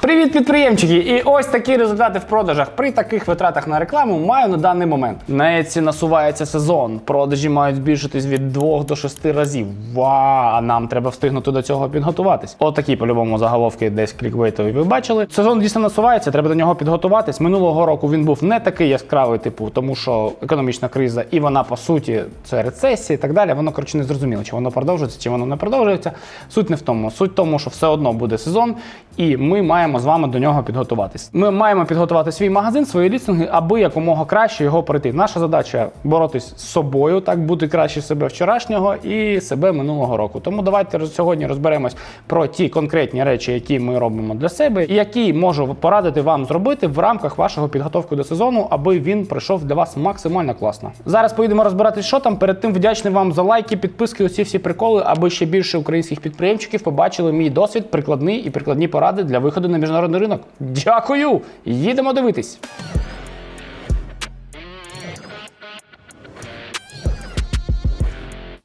Привіт, підприємчики! І ось такі результати в продажах при таких витратах на рекламу маю на даний момент. На Etsy насувається сезон. Продажі мають збільшитись від 2 до 6 разів. Ва! А нам треба встигнути до цього підготуватись. Отакі по-любому заголовки десь клікбейтові ви бачили. Сезон дійсно насувається, треба до нього підготуватись. Минулого року він був не такий яскравий, типу, тому що економічна криза, і вона по суті це рецесія і так далі. Воно коротше не зрозуміло, чи воно продовжується, чи воно не продовжується. Суть не в тому. Суть в тому, що все одно буде сезон, і ми маємо з вами до нього підготуватись. Ми маємо підготувати свій магазин, свої лістинги, аби якомога краще його пройти. Наша задача боротись з собою, так бути краще себе вчорашнього і себе минулого року. Тому давайте сьогодні розберемось про ті конкретні речі, які ми робимо для себе, і які можу порадити вам зробити в рамках вашого підготовки до сезону, аби він пройшов для вас максимально класно. Зараз поїдемо розбиратись, що там. Перед тим вдячний вам за лайки, підписки, усі всі приколи, аби ще більше українських підприємчиків побачили мій досвід, прикладний і прикладні поради для виходу на міжнародний ринок. Дякую! Їдемо дивитись.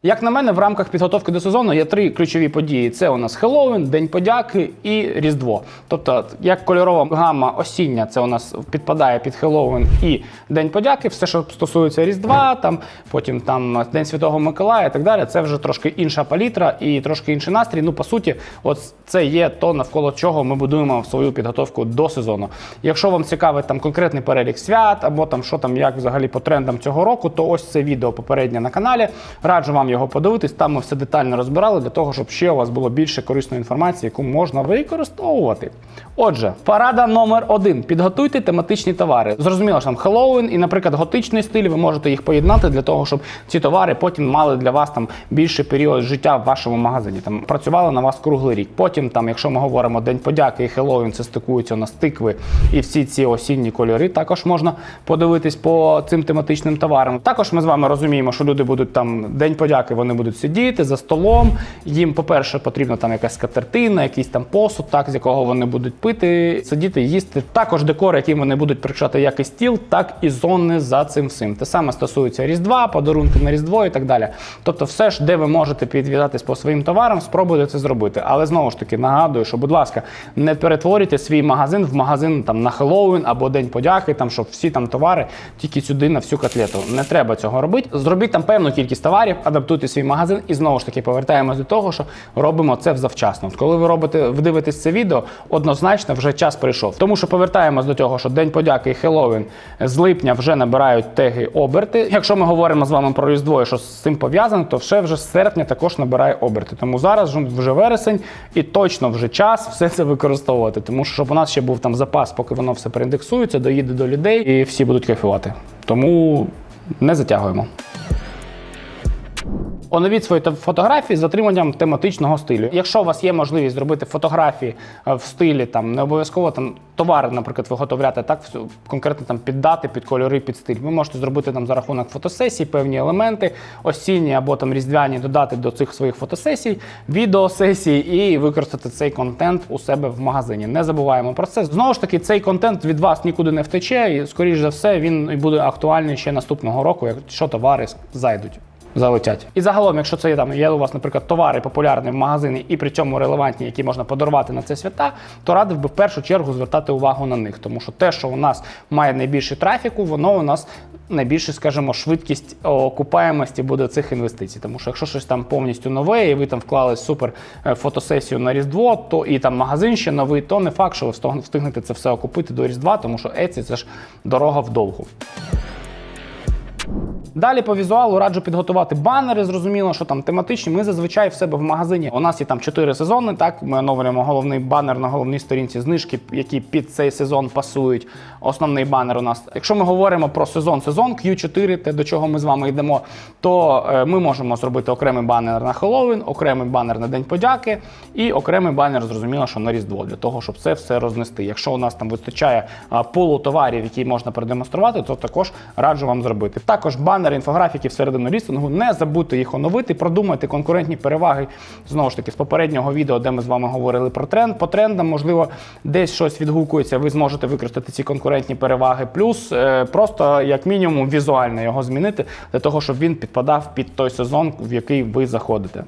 Як на мене, в рамках підготовки до сезону є три ключові події: це у нас Хеллоуін, День подяки і Різдво. Тобто, як кольорова гама осіння, це у нас підпадає під Хеллоуін і День подяки. Все, що стосується Різдва, там потім там День Святого Миколая і так далі. Це вже трошки інша палітра і трошки інший настрій. Ну, по суті, от це є то, навколо чого ми будуємо свою підготовку до сезону. Якщо вам цікавий там конкретний перелік свят або там що там, як взагалі по трендам цього року, то ось це відео попереднє на каналі. Раджу вам його подивитись. Там ми все детально розбирали для того, щоб ще у вас було більше корисної інформації, яку можна використовувати. Отже, порада номер один: підготуйте тематичні товари. Зрозуміло, що там Хеллоуін і, наприклад, готичний стиль. Ви можете їх поєднати для того, щоб ці товари потім мали для вас там більший період життя в вашому магазині. Там працювали на вас круглий рік. Потім, там, якщо ми говоримо День подяки і Хеллоуін, це стикуються у нас тикви і всі ці осінні кольори. Також можна подивитись по цим тематичним товарам. Також ми з вами розуміємо, що люди будуть там День подяки, вони будуть сидіти за столом. Їм, по-перше, потрібна там якась скатертина, якийсь там посуд, так з якого вони будуть пити, сидіти, їсти. Також декор, яким вони будуть прикрашати як і стіл, так і зони за цим всім. Те саме стосується Різдва, подарунки на Різдво і так далі. Тобто, все ж, де ви можете підв'язатись по своїм товарам, спробуйте це зробити. Але знову ж таки нагадую, що, будь ласка, не перетворюйте свій магазин в магазин там на Хеллоуін або День подяки, там щоб всі там товари тільки сюди на всю котлету. Не треба цього робити. Зробіть там певну кількість товарів, адаптуйте свій магазин і знову ж таки повертаємось до того, що робимо це завчасно. От Коли ви робите, ви дивитесь це відео, однозначно вже час прийшов. Тому що повертаємось до того, що День подяки і Хеллоуін з липня вже набирають теги оберти. Якщо ми говоримо з вами про Різдво, і що з цим пов'язано, то все вже з серпня також набирає оберти. Тому зараз вже вересень і точно вже час все це використовувати. Тому що щоб у нас ще був там запас, поки воно все переіндексується, доїде до людей і всі будуть кайфувати. Тому не затягуємо. Оновіть свої фотографії з отриманням тематичного стилю. Якщо у вас є можливість зробити фотографії е, в стилі, там не обов'язково там товари, наприклад, виготовляти так конкретно там під дати, під кольори, під стиль. Ви можете зробити там за рахунок фотосесій певні елементи, осінні або там різдвяні додати до цих своїх фотосесій, відеосесій і використати цей контент у себе в магазині. Не забуваємо про це. Знову ж таки, цей контент від вас нікуди не втече, і скоріш за все він буде актуальний ще наступного року, якщо товари зайдуть залетять. І загалом, якщо це є там є у вас, наприклад, товари популярні в магазині і при цьому релевантні, які можна подарувати на це свята, то радив би в першу чергу звертати увагу на них, тому що те, що у нас має найбільше трафіку, воно у нас найбільше, скажімо, швидкість окупаємості буде цих інвестицій. Тому що якщо щось там повністю нове, і ви там вклали супер е, фотосесію на Різдво, то і там магазин ще новий, то не факт, що ви встигнете це все окупити до Різдва, тому що Etsy – це ж дорога вдовгу. Далі по візуалу раджу підготувати банери. Зрозуміло, що там тематичні. Ми зазвичай в себе в магазині. У нас є там чотири сезони. Так ми оновлюємо головний банер на головній сторінці знижки, які під цей сезон пасують. Основний банер у нас. Якщо ми говоримо про сезон, сезон Q4, те до чого ми з вами йдемо, то е, ми можемо зробити окремий банер на Хеллоуін, окремий банер на День подяки і окремий банер, зрозуміло, що на Різдво, для того, щоб це все рознести. Якщо у нас там вистачає а, полу товарів, які можна продемонструвати, то також раджу вам зробити. Також банер банери, інфографіки всередину лістингу. Не забудьте їх оновити, продумайте конкурентні переваги знову ж таки з попереднього відео, де ми з вами говорили про тренд. По трендам, можливо, десь щось відгукується. Ви зможете використати ці конкурентні переваги. Плюс е, просто як мінімум візуально його змінити для того, щоб він підпадав під той сезон, в який ви заходите.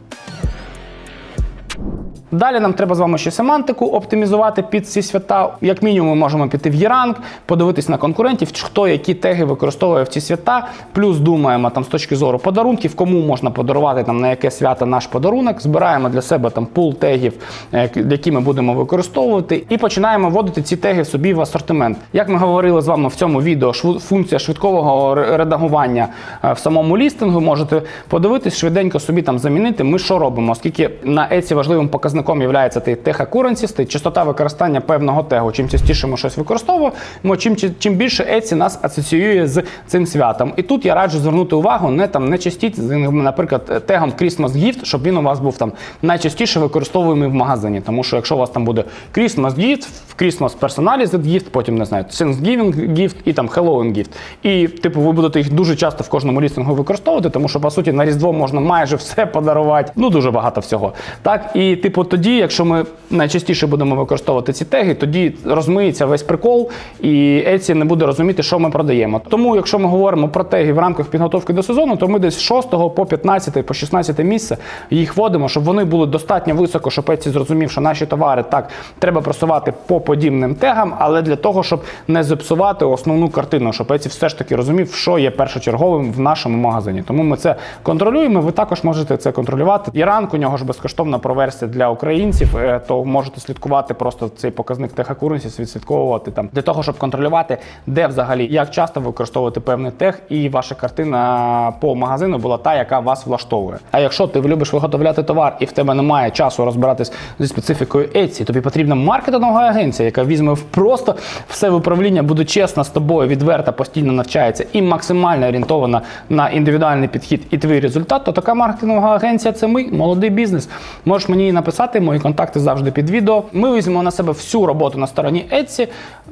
Далі нам треба з вами ще семантику оптимізувати під ці свята. Як мінімум, ми можемо піти в Єранг, подивитись на конкурентів, хто які теги використовує в ці свята. Плюс думаємо там з точки зору подарунків, кому можна подарувати там на яке свято наш подарунок. Збираємо для себе там пул тегів, е, які ми будемо використовувати, і починаємо вводити ці теги собі в асортимент. Як ми говорили з вами в цьому відео, функція швидкого редагування е, в самому лістингу. Можете подивитись, швиденько собі там замінити. Ми що робимо? Оскільки на Etsy важливим показником є цей тег accuracy, частота використання певного тегу. Чим частіше ми щось використовуємо, чим, чим- більше Etsy нас асоціює з цим святом. І тут я раджу звернути увагу, не там не частіть, наприклад, тегом Christmas Gift, щоб він у вас був там найчастіше використовуємий в магазині. Тому що якщо у вас там буде Christmas Gift, Christmas Personalized Gift, потім не знаю, Thanksgiving Gift і там Halloween Gift. І типу ви будете їх дуже часто в кожному лістингу використовувати, тому що по суті на Різдво можна майже все подарувати. Ну дуже багато всього. Так і типу тоді, якщо ми найчастіше будемо використовувати ці теги, тоді розмиється весь прикол, і Etsy не буде розуміти, що ми продаємо. Тому, якщо ми говоримо про теги в рамках підготовки до сезону, то ми десь з 6 по 15, по 16 місце їх вводимо, щоб вони були достатньо високо, щоб Etsy зрозумів, що наші товари так треба просувати по подібним тегам, але для того, щоб не зіпсувати основну картину, щоб Etsy все ж таки розумів, що є першочерговим в нашому магазині. Тому ми це контролюємо. Ви також можете це контролювати. Іранк у нього ж безкоштовна проверсія для українців, е, то можете слідкувати просто цей показник тег відслідковувати там для того, щоб контролювати, де взагалі як часто використовувати певний тег, і ваша картина по магазину була та, яка вас влаштовує. А якщо ти любиш виготовляти товар і в тебе немає часу розбиратись зі специфікою Etsy, тобі потрібна маркетингова агенція, яка візьме просто все в управління, буде чесна з тобою, відверта, постійно навчається і максимально орієнтована на індивідуальний підхід і твій результат, то така маркетингова агенція це ми, молодий бізнес. Можеш мені написати, мої контакти завжди під відео. Ми візьмемо на себе всю роботу на стороні Etsy.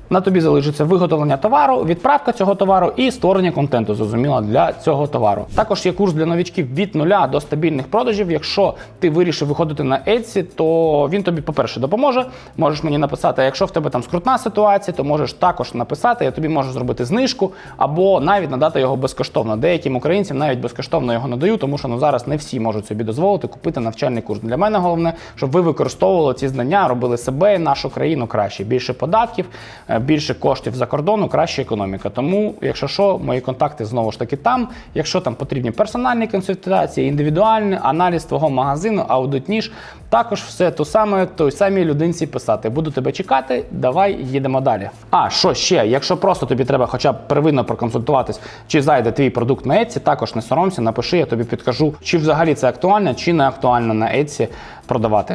На тобі залишиться виготовлення товару, відправка цього товару і створення контенту, зрозуміло, для цього товару. Також є курс для новічків від нуля до стабільних продажів. Якщо ти вирішив виходити на Etsy, то він тобі, по-перше, допоможе. Можеш мені написати, а якщо в тебе там скрутна ситуація, то можеш також написати, я тобі можу зробити знижку або навіть надати його безкоштовно. Деяким українцям навіть безкоштовно його надаю, тому що ну зараз не всі можуть собі дозволити купити навчальний курс. Для мене головне, щоб ви використовували ці знання, робили себе і нашу країну краще. Більше податків, е, більше коштів за кордону, краща економіка. Тому, якщо що, мої контакти знову ж таки там. Якщо там потрібні персональні консультації, індивідуальний аналіз твого магазину, аудит ніж, також все то саме той самій людинці писати. Буду тебе чекати. Давай їдемо далі. А що ще? Якщо просто тобі треба, хоча б первинно проконсультуватись, чи зайде твій продукт на Etsy, також не соромся, напиши, я тобі підкажу, чи взагалі це актуально, чи не актуально на Etsy продавати.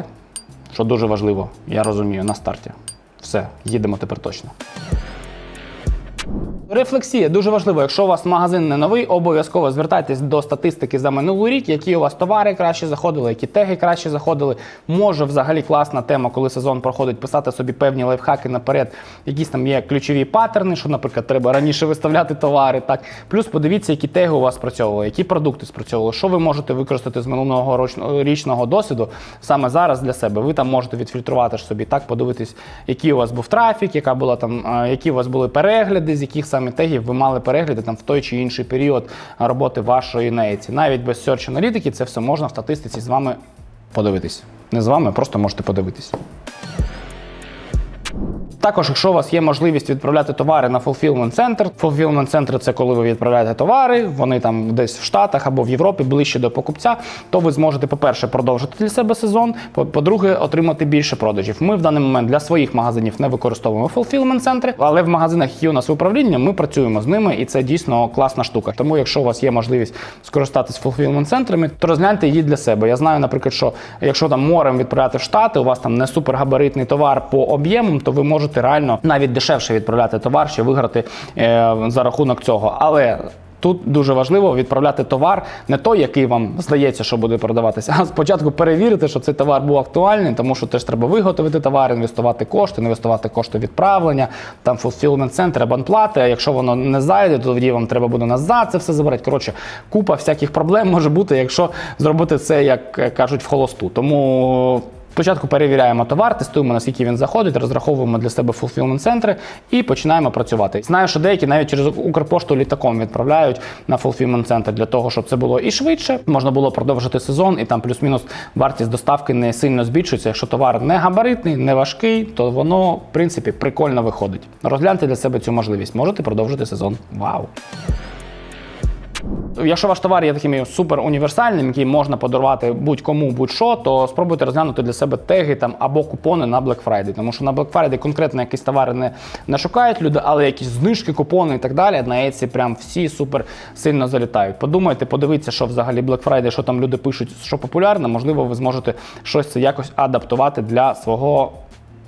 Що дуже важливо, я розумію, на старті. Все, їдемо тепер точно. Рефлексія дуже важливо. Якщо у вас магазин не новий, обов'язково звертайтесь до статистики за минулий рік, які у вас товари краще заходили, які теги краще заходили. Може, взагалі класна тема, коли сезон проходить, писати собі певні лайфхаки наперед. Якісь там є ключові паттерни, що, наприклад, треба раніше виставляти товари. Так плюс подивіться, які теги у вас спрацьовували, які продукти спрацьовували, що ви можете використати з минулого річного досвіду саме зараз для себе. Ви там можете відфільтрувати собі так, подивитись, який у вас був трафік, яка була там, які у вас були перегляди, з яких саме тегів ви мали перегляди там в той чи інший період роботи вашої нейці. Навіть без search аналітики це все можна в статистиці з вами подивитись. Не з вами, просто можете подивитись. Також, якщо у вас є можливість відправляти товари на fulfillment центр, fulfillment центр це коли ви відправляєте товари, вони там десь в Штатах або в Європі ближче до покупця, то ви зможете, по-перше, продовжити для себе сезон, по- по-друге, отримати більше продажів. Ми в даний момент для своїх магазинів не використовуємо fulfillment центри, але в магазинах, які у нас в управлінні, ми працюємо з ними, і це дійсно класна штука. Тому, якщо у вас є можливість скористатись fulfillment центрами, то розгляньте її для себе. Я знаю, наприклад, що якщо там морем відправляти в Штати, у вас там не супергабаритний товар по об'ємам, то ви можете реально навіть дешевше відправляти товар, ще виграти е, за рахунок цього. Але Тут дуже важливо відправляти товар не той, який вам здається, що буде продаватися, а спочатку перевірити, що цей товар був актуальний, тому що теж треба виготовити товар, інвестувати кошти, інвестувати кошти відправлення, там fulfillment центр, абонплати. А якщо воно не зайде, то тоді вам треба буде назад це все забирати. Коротше, купа всяких проблем може бути, якщо зробити це, як е, кажуть, в холосту. Тому. Спочатку перевіряємо товар, тестуємо, наскільки він заходить, розраховуємо для себе fulfillment центри і починаємо працювати. Знаю, що деякі навіть через Укрпошту літаком відправляють на fulfillment центр для того, щоб це було і швидше, можна було продовжити сезон, і там плюс-мінус вартість доставки не сильно збільшується. Якщо товар не габаритний, не важкий, то воно в принципі прикольно виходить. Розгляньте для себе цю можливість. Можете продовжити сезон. Вау! Якщо ваш товар є таким супер універсальним, який можна подарувати будь-кому, будь-що, то спробуйте розглянути для себе теги там або купони на Black Friday. Тому що на Black Friday конкретно якісь товари не, не шукають люди, але якісь знижки, купони і так далі. На Etsy прям всі супер сильно залітають. Подумайте, подивіться, що взагалі Black Friday, що там люди пишуть, що популярно. Можливо, ви зможете щось це якось адаптувати для свого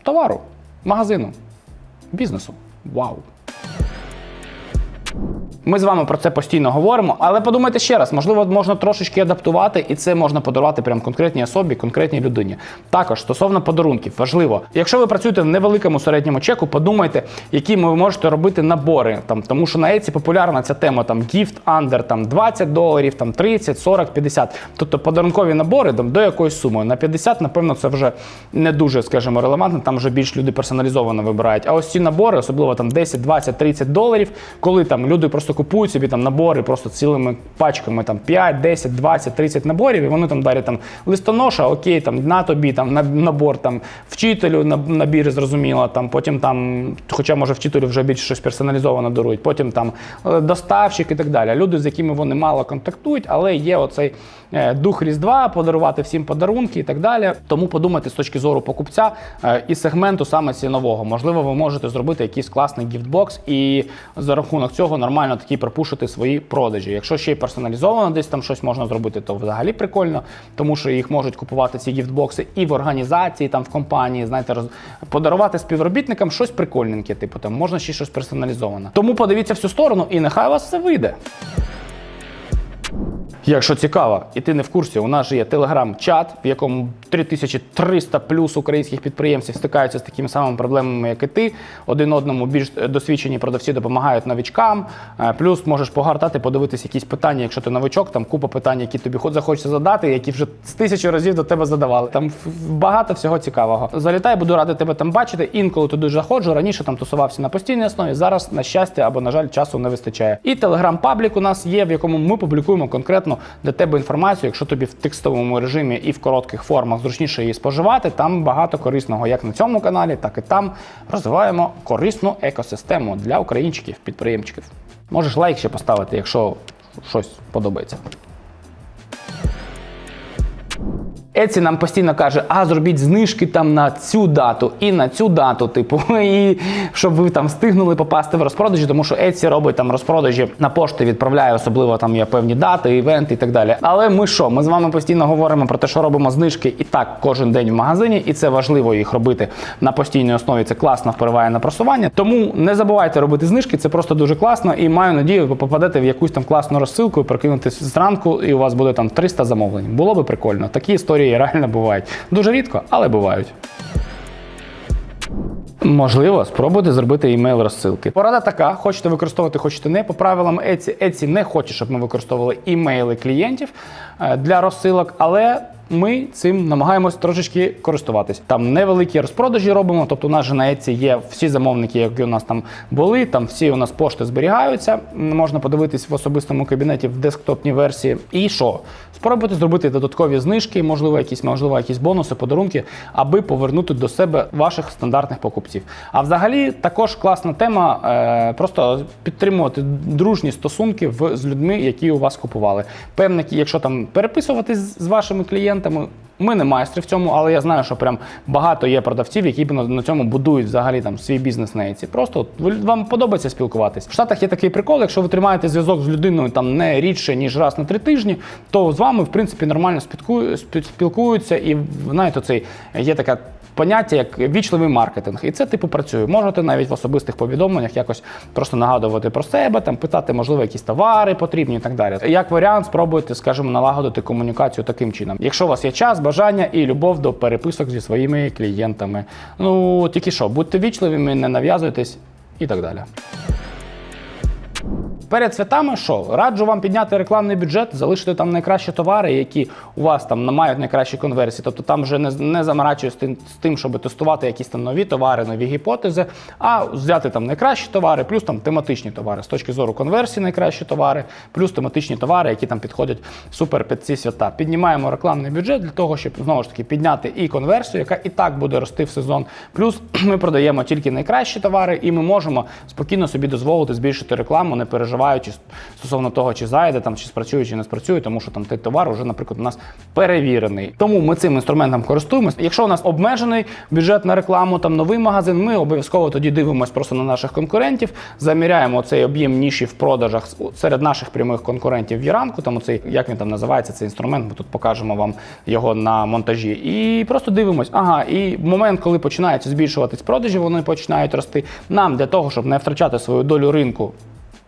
товару, магазину, бізнесу. Вау! Ми з вами про це постійно говоримо, але подумайте ще раз, можливо, можна трошечки адаптувати, і це можна подарувати прям конкретній особі, конкретній людині. Також стосовно подарунків, важливо, якщо ви працюєте в невеликому середньому чеку, подумайте, які ви можете робити набори. Там, тому що на Etsy популярна ця тема там gift under там 20 доларів, там 30, 40, 50. Тобто подарункові набори там, до якоїсь суми. На 50, напевно, це вже не дуже, скажімо, релевантно. Там вже більш люди персоналізовано вибирають. А ось ці набори, особливо там 10, 20, 30 доларів, коли там люди просто купують собі там набори просто цілими пачками, там 5, 10, 20, 30 наборів, і вони там дарять там листоноша, окей, там на тобі там набор там вчителю на- набір, зрозуміло, там потім там, хоча може вчителю вже більше щось персоналізовано дарують, потім там е, доставщик і так далі. Люди, з якими вони мало контактують, але є оцей е, дух Різдва, подарувати всім подарунки і так далі. Тому подумайте з точки зору покупця е, і сегменту саме цінового. Можливо, ви можете зробити якийсь класний гіфтбокс і за рахунок цього нормально такі пропушити свої продажі. Якщо ще й персоналізовано десь там щось можна зробити, то взагалі прикольно, тому що їх можуть купувати ці гіфтбокси і в організації, там в компанії, знаєте, роз... подарувати співробітникам щось прикольненьке, типу там можна ще щось персоналізоване. Тому подивіться всю сторону і нехай у вас все вийде. Якщо цікаво, і ти не в курсі, у нас же є телеграм-чат, в якому 3300 плюс українських підприємців стикаються з такими самими проблемами, як і ти. Один одному більш досвідчені продавці допомагають новичкам. Е, Плюс можеш погортати, подивитись якісь питання, якщо ти новичок, там купа питань, які тобі хоч захочеться задати, які вже з тисячу разів до тебе задавали. Там багато всього цікавого. Залітай, буду радий тебе там бачити. Інколи туди заходжу. Раніше там тусувався на постійній основі. Зараз, на щастя або на жаль, часу не вистачає. І телеграм-паблік у нас є, в якому ми публікуємо конкретно для тебе інформацію. Якщо тобі в текстовому режимі і в коротких формах зручніше її споживати, там багато корисного як на цьому каналі, так і там розвиваємо корисну екосистему для українчиків, підприємчиків. Можеш лайк ще поставити, якщо щось подобається. Еці нам постійно каже, а зробіть знижки там на цю дату і на цю дату, типу, і щоб ви там встигнули попасти в розпродажі, тому що Еці робить там розпродажі на пошти, відправляє, особливо там є певні дати, івенти і так далі. Але ми що? Ми з вами постійно говоримо про те, що робимо знижки і так кожен день в магазині, і це важливо їх робити на постійній основі. Це класно впливає на просування. Тому не забувайте робити знижки, це просто дуже класно. І маю надію, ви попадете в якусь там класну розсилку, прокинутись зранку, і у вас буде там 300 замовлень. Було би прикольно. Такі історії реально бувають. Дуже рідко, але бувають. Можливо, спробуйте зробити імейл розсилки. Порада така: хочете використовувати, хочете не. По правилам Etsy, Etsy не хоче, щоб ми використовували імейли клієнтів е, для розсилок, але ми цим намагаємось трошечки користуватись. Там невеликі розпродажі робимо. Тобто, у нас же на Etsy є всі замовники, які у нас там були. Там всі у нас пошти зберігаються. Можна подивитись в особистому кабінеті в десктопній версії. І що? Спробуйте зробити додаткові знижки, можливо, якісь можливо, якісь бонуси, подарунки, аби повернути до себе ваших стандартних покупців. А взагалі також класна тема е, просто підтримувати дружні стосунки в, з людьми, які у вас купували. Певне, якщо там переписуватись з вашими клієнтами. Ми не майстри в цьому, але я знаю, що прям багато є продавців, які на, цьому будують взагалі там свій бізнес на Etsy. Просто вам подобається спілкуватись. В Штатах є такий прикол, якщо ви тримаєте зв'язок з людиною там не рідше, ніж раз на три тижні, то з вами, в принципі, нормально спілкую- спілкуються. І знаєте, цей є така поняття як вічливий маркетинг. І це типу працює. Можете навіть в особистих повідомленнях якось просто нагадувати про себе, там питати, можливо, якісь товари потрібні і так далі. Як варіант, спробуйте, скажімо, налагодити комунікацію таким чином. Якщо у вас є час, бажання і любов до переписок зі своїми клієнтами. Ну тільки що, будьте вічливими, не нав'язуйтесь і так далі. Перед святами що? Раджу вам підняти рекламний бюджет, залишити там найкращі товари, які у вас там мають найкращі конверсії. Тобто там вже не, не заморачуюсь з тим, щоб тестувати якісь там нові товари, нові гіпотези, а взяти там найкращі товари, плюс там тематичні товари. З точки зору конверсії найкращі товари, плюс тематичні товари, які там підходять супер під ці свята. Піднімаємо рекламний бюджет для того, щоб знову ж таки підняти і конверсію, яка і так буде рости в сезон. Плюс ми продаємо тільки найкращі товари, і ми можемо спокійно собі дозволити збільшити рекламу, не переживаючи стосовно того, чи зайде там, чи спрацює, чи не спрацює, тому що там той товар вже, наприклад, у нас перевірений. Тому ми цим інструментом користуємося. Якщо у нас обмежений бюджет на рекламу, там новий магазин, ми обов'язково тоді дивимося просто на наших конкурентів, заміряємо цей об'єм ніші в продажах серед наших прямих конкурентів в Яранку. Там оцей, як він там називається, цей інструмент. Ми тут покажемо вам його на монтажі. І просто дивимось, ага, і в момент, коли починаються збільшуватись продажі, вони починають рости. Нам для того, щоб не втрачати свою долю ринку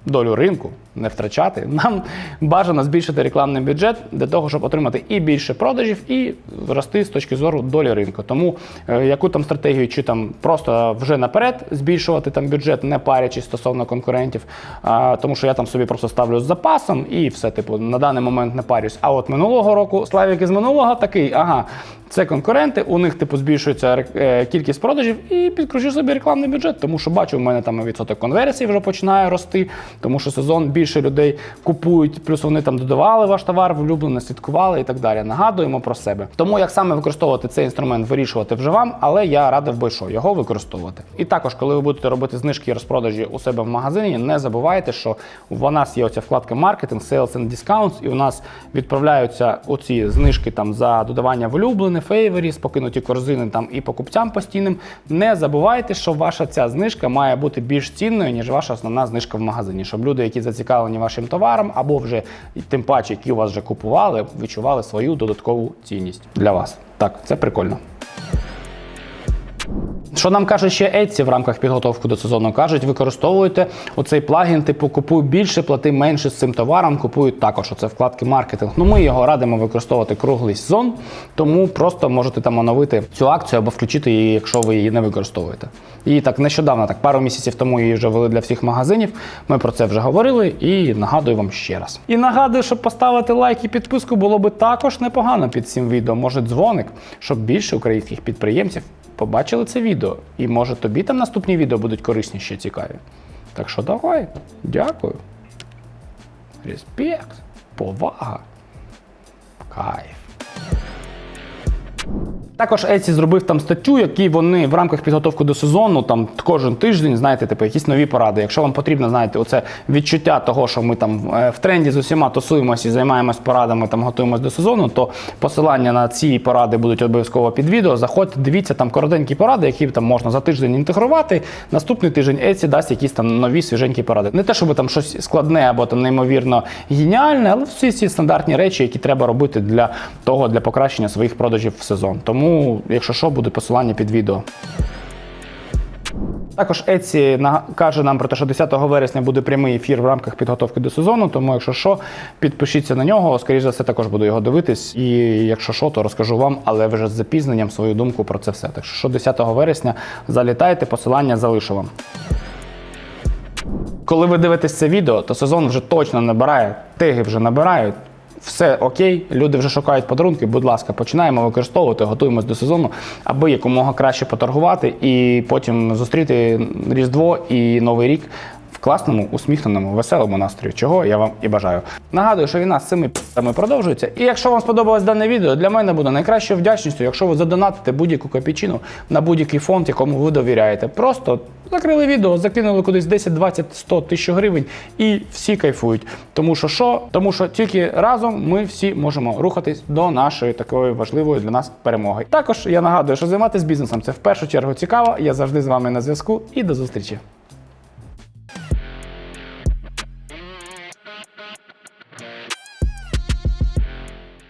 долю ринку не втрачати, нам бажано збільшити рекламний бюджет для того, щоб отримати і більше продажів, і рости з точки зору долі ринку. Тому е, яку там стратегію, чи там просто вже наперед збільшувати там бюджет, не парячись стосовно конкурентів, а, тому що я там собі просто ставлю з запасом і все, типу, на даний момент не парюсь. А от минулого року Славік із минулого такий, ага. Це конкуренти, у них типу збільшується е, кількість продажів і підкручу собі рекламний бюджет, тому що бачу, в мене там відсоток конверсії вже починає рости, тому що сезон більше людей купують, плюс вони там додавали ваш товар, влюблено, слідкували і так далі. Нагадуємо про себе. Тому як саме використовувати цей інструмент, вирішувати вже вам, але я радив би що його використовувати. І також, коли ви будете робити знижки і розпродажі у себе в магазині, не забувайте, що у нас є оця вкладка маркетинг, sales and discounts, і у нас відправляються оці знижки там за додавання в улюблене, спокинуті корзини там і покупцям постійним. Не забувайте, що ваша ця знижка має бути більш цінною, ніж ваша основна знижка в магазині, щоб люди, які зацікавлені вашим товаром, або вже тим паче, які у вас вже купували, відчували свою додаткову цінність для вас. Так, це прикольно. Що нам каже ще Etsy в рамках підготовки до сезону? Кажуть, використовуйте оцей плагін, типу купуй більше, плати менше з цим товаром, купують також. Оце вкладки маркетинг. Ну ми його радимо використовувати круглий сезон, тому просто можете там оновити цю акцію або включити її, якщо ви її не використовуєте. І так нещодавно, так пару місяців тому її вже ввели для всіх магазинів. Ми про це вже говорили і нагадую вам ще раз. І нагадую, щоб поставити лайк і підписку було би також непогано під цим відео. Може дзвоник, щоб більше українських підприємців побачили це відео. І може тобі там наступні відео будуть корисніші і цікаві. Так що давай, дякую. Респект, повага. Кайф. Також Etsy зробив там статтю, які вони в рамках підготовки до сезону, там кожен тиждень, знаєте, типу, якісь нові поради. Якщо вам потрібно, знаєте, оце відчуття того, що ми там е, в тренді з усіма тусуємося і займаємось порадами, там готуємось до сезону, то посилання на ці поради будуть обов'язково під відео. Заходьте, дивіться там коротенькі поради, які там можна за тиждень інтегрувати. Наступний тиждень Etsy дасть якісь там нові свіженькі поради. Не те, щоб там щось складне або там неймовірно геніальне, але всі ці стандартні речі, які треба робити для того, для покращення своїх продажів в сезон. Тому, якщо що, буде посилання під відео. Також Etsy каже нам про те, що 10 вересня буде прямий ефір в рамках підготовки до сезону. Тому, якщо що, підпишіться на нього. Скоріше за все, також буду його дивитись. І якщо що, то розкажу вам, але вже з запізненням свою думку про це все. Так що 10 вересня залітайте, посилання залишу вам. Коли ви дивитесь це відео, то сезон вже точно набирає, теги вже набирають. Все окей, люди вже шукають подарунки. Будь ласка, починаємо використовувати, готуємось до сезону, аби якомога краще поторгувати і потім зустріти Різдво і Новий рік класному, усміхненому, веселому настрої, чого я вам і бажаю. Нагадую, що війна з цими п***ми продовжується. І якщо вам сподобалось дане відео, для мене буде найкращою вдячністю, якщо ви задонатите будь-яку копійчину на будь-який фонд, якому ви довіряєте. Просто закрили відео, закинули кудись 10, 20, 100 тисяч гривень і всі кайфують. Тому що що? Тому що тільки разом ми всі можемо рухатись до нашої такої важливої для нас перемоги. Також я нагадую, що займатися бізнесом це в першу чергу цікаво. Я завжди з вами на зв'язку і до зустрічі.